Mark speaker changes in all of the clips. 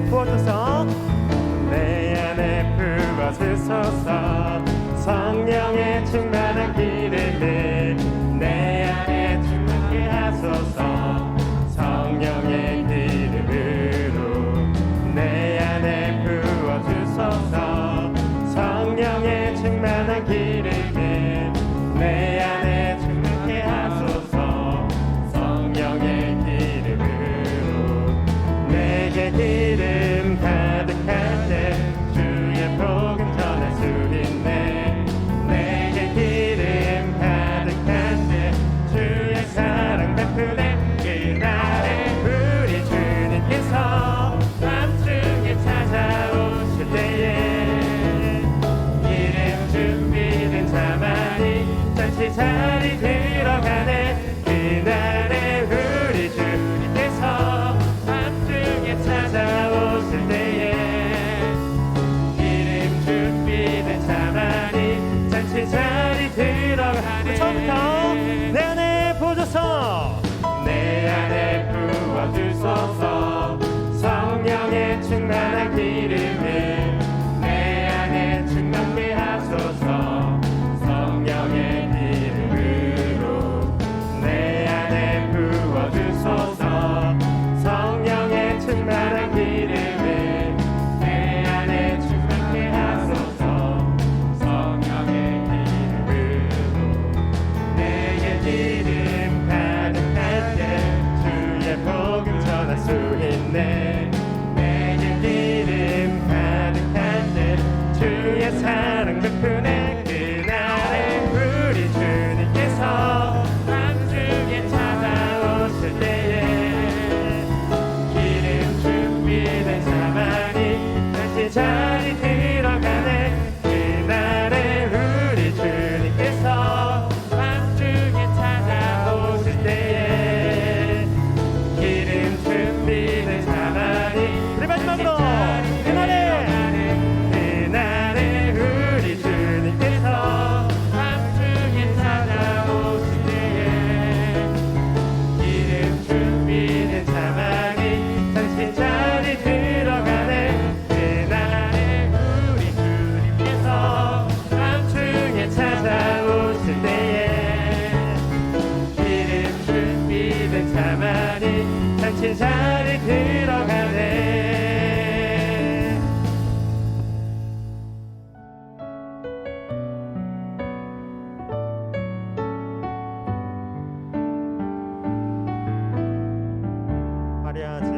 Speaker 1: 부어주사 내 안에 부어주소서 성령의 충만한 기름을 내 안에 충만케 하소서. 성령의 기름으로 내 안에 부어주소서. 성령의 충만한 기름을 내 안에 충만케 하소서. 성령의 기름으로 내게 기 Gotcha.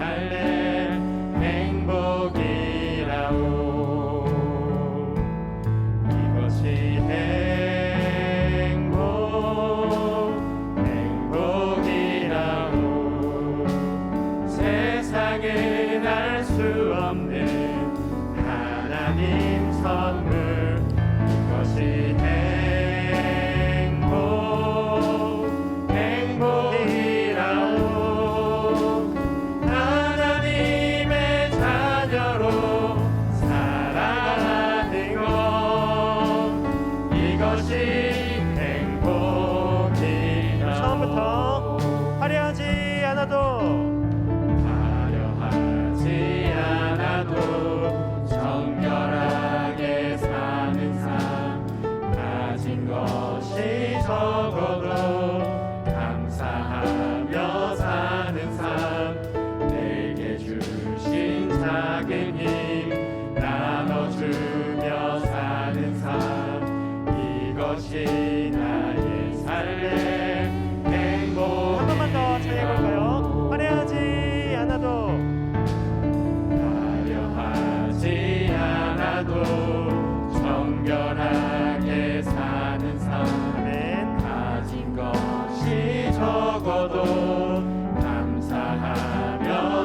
Speaker 2: Amen.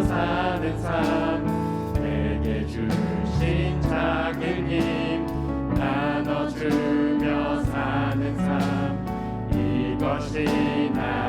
Speaker 2: 사는 삶 내게 주신 작은 힘 나눠주며 사는 삶. 이것이 나